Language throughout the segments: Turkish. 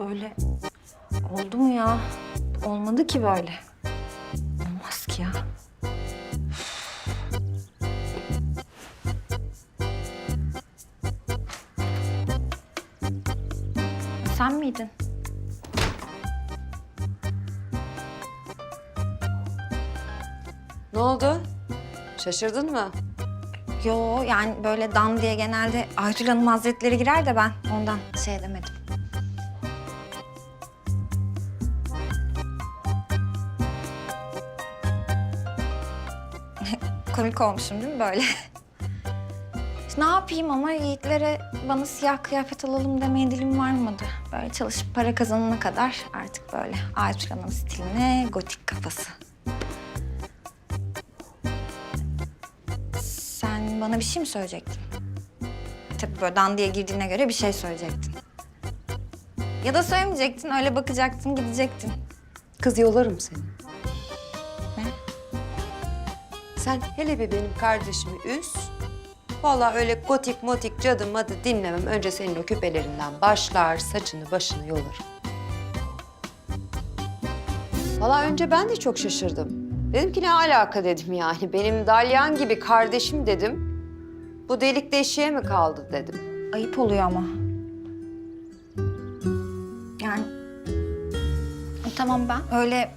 böyle oldu mu ya? Olmadı ki böyle. Olmaz ki ya. Sen miydin? Ne oldu? Şaşırdın mı? Yo yani böyle dan diye genelde Aytül Hanım Hazretleri girer de ben ondan şey demedim. Komik olmuşum değil mi böyle? Ne yapayım ama yiğitlere bana siyah kıyafet alalım demeye dilim varmadı. Böyle çalışıp para kazanana kadar artık böyle Aytül Hanım stiline gotik kafası. Sen bana bir şey mi söyleyecektin? Tabii böyle dan diye girdiğine göre bir şey söyleyecektin. Ya da söylemeyecektin, öyle bakacaktın, gidecektin. Kız yolarım seni. Sen hele bir benim kardeşimi üz. Vallahi öyle gotik motik cadı madı dinlemem. Önce senin o küpelerinden başlar, saçını başını yolarım. Vallahi önce ben de çok şaşırdım. Dedim ki ne alaka dedim yani. Benim dalyan gibi kardeşim dedim. Bu delik deşiğe mi kaldı dedim. Ayıp oluyor ama. Yani tamam ben öyle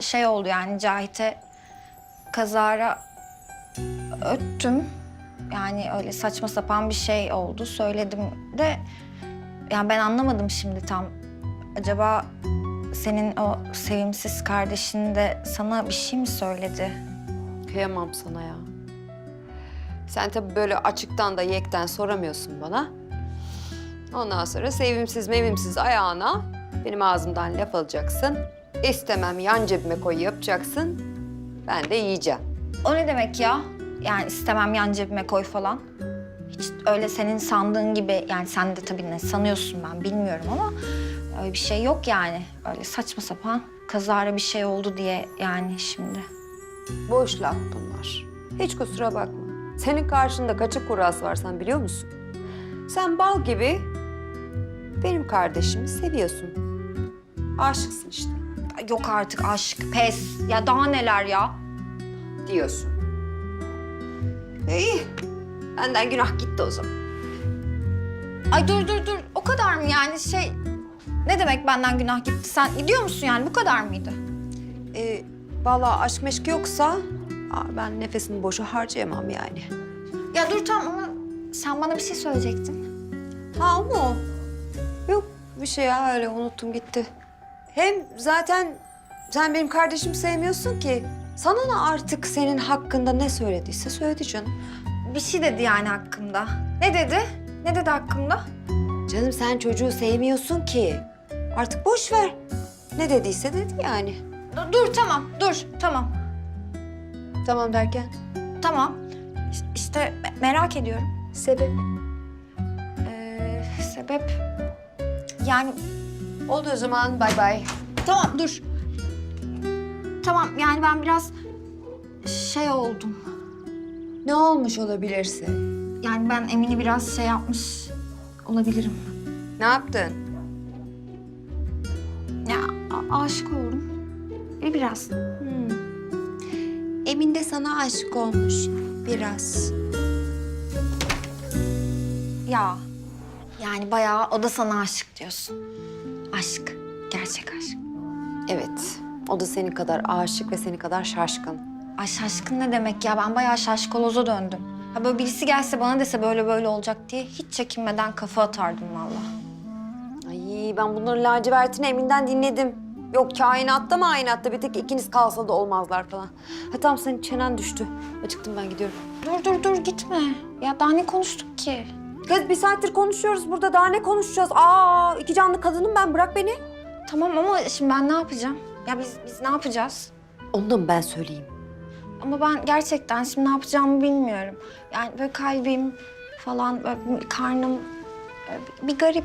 şey oldu yani Cahit'e kazara öttüm. Yani öyle saçma sapan bir şey oldu. Söyledim de yani ben anlamadım şimdi tam. Acaba senin o sevimsiz kardeşin de sana bir şey mi söyledi? Kıyamam sana ya. Sen tabii böyle açıktan da yekten soramıyorsun bana. Ondan sonra sevimsiz mevimsiz ayağına benim ağzımdan laf alacaksın. İstemem yan cebime koy yapacaksın. Ben de yiyeceğim. O ne demek ya? Yani istemem yan cebime koy falan. Hiç öyle senin sandığın gibi yani sen de tabii ne sanıyorsun ben bilmiyorum ama öyle bir şey yok yani. Öyle saçma sapan kazara bir şey oldu diye yani şimdi. Boş laf bunlar. Hiç kusura bakma. Senin karşında kaçık kuras var sen biliyor musun? Sen bal gibi benim kardeşimi seviyorsun. Aşıksın işte Yok artık aşk, pes. Ya daha neler ya? diyorsun. İyi. Benden günah gitti o zaman. Ay dur dur dur. O kadar mı yani şey... Ne demek benden günah gitti? Sen gidiyor musun yani? Bu kadar mıydı? Ee, vallahi aşk meşk yoksa aa, ben nefesimi boşa harcayamam yani. Ya dur tamam ama sen bana bir şey söyleyecektin. Ha o mu? Yok bir şey ya öyle unuttum gitti. Hem zaten sen benim kardeşimi sevmiyorsun ki. Sana ne artık senin hakkında ne söylediyse söyledi canım. Bir şey dedi yani hakkımda. Ne dedi? Ne dedi hakkımda? Canım sen çocuğu sevmiyorsun ki. Artık boş ver. Ne dediyse dedi yani. Dur, dur tamam, dur tamam. Tamam derken? Tamam. İş- İşte me- merak ediyorum. Sebep? Ee, sebep... Yani Oldu o zaman bay bay. tamam dur. Tamam yani ben biraz şey oldum. Ne olmuş olabilirse? Yani ben Emin'i biraz şey yapmış olabilirim. Ne yaptın? Ya a- aşık oldum. Bir biraz. Hmm. Emin de sana aşık olmuş biraz. Ya yani bayağı o da sana aşık diyorsun. Aşk. Gerçek aşk. Evet. O da senin kadar aşık ve senin kadar şaşkın. Ay şaşkın ne demek ya? Ben bayağı şaşkaloza döndüm. Ha böyle birisi gelse bana dese böyle böyle olacak diye hiç çekinmeden kafa atardım vallahi. Ay ben bunların lacivertini Emin'den dinledim. Yok kainatta mı aynatta bir tek ikiniz kalsa da olmazlar falan. Ha tamam senin çenen düştü. Acıktım ben gidiyorum. Dur dur dur gitme. Ya daha ne konuştuk ki? Kız bir saattir konuşuyoruz burada daha ne konuşacağız? Aa iki canlı kadınım ben bırak beni. Tamam ama şimdi ben ne yapacağım? Ya biz biz ne yapacağız? Onu da mı ben söyleyeyim? Ama ben gerçekten şimdi ne yapacağımı bilmiyorum. Yani böyle kalbim falan, böyle karnım böyle bir- bir garip.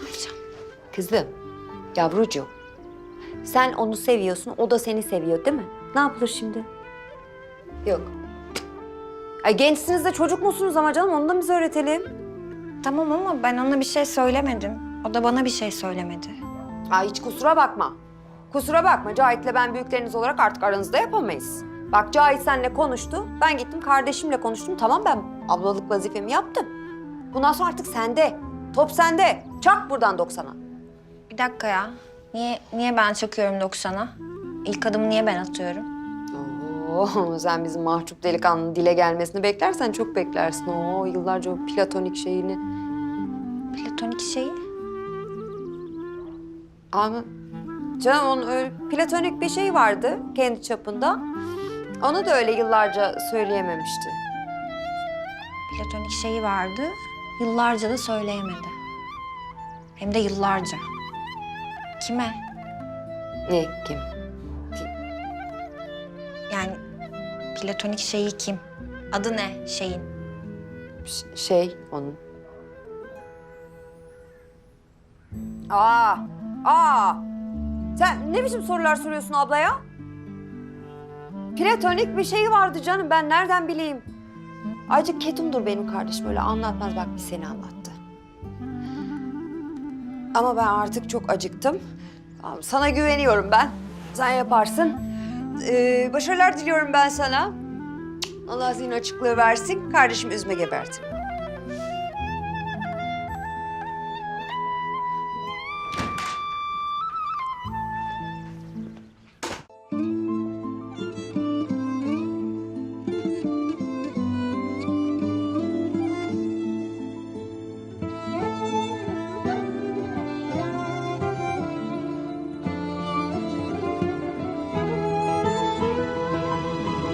Ne yapacağım? Kızım, yavrucuğum. Sen onu seviyorsun, o da seni seviyor değil mi? Ne yapılır şimdi? Yok. Ay gençsiniz de çocuk musunuz ama canım onu da biz öğretelim. Tamam ama ben ona bir şey söylemedim. O da bana bir şey söylemedi. Aa, hiç kusura bakma. Kusura bakma. Cahit'le ben büyükleriniz olarak artık aranızda yapamayız. Bak Cahit seninle konuştu. Ben gittim kardeşimle konuştum. Tamam ben ablalık vazifemi yaptım. Bundan sonra artık sende. Top sende. Çak buradan 90'a. Bir dakika ya. Niye niye ben çakıyorum 90'a? İlk adımı niye ben atıyorum? Oo, sen bizim mahcup delikanlının dile gelmesini beklersen çok beklersin. Oo, yıllarca o platonik şeyini. Platonik şeyi. Ama canım onun öyle platonik bir şey vardı kendi çapında. Onu da öyle yıllarca söyleyememişti. Platonik şeyi vardı. Yıllarca da söyleyemedi. Hem de yıllarca. Kime? Ne, kim? Yani platonik şeyi kim? Adı ne şeyin? Ş- şey onun. Aa, aa. Sen ne biçim sorular soruyorsun ablaya? Platonik bir şey vardı canım. Ben nereden bileyim? Ayrıca ketumdur benim kardeşim. Öyle anlatmaz. Bak bir seni anlattı. Ama ben artık çok acıktım. Sana güveniyorum ben. Sen yaparsın. Ee, başarılar diliyorum ben sana. Allah zihin açıklığı versin. Kardeşimi üzme gebertin.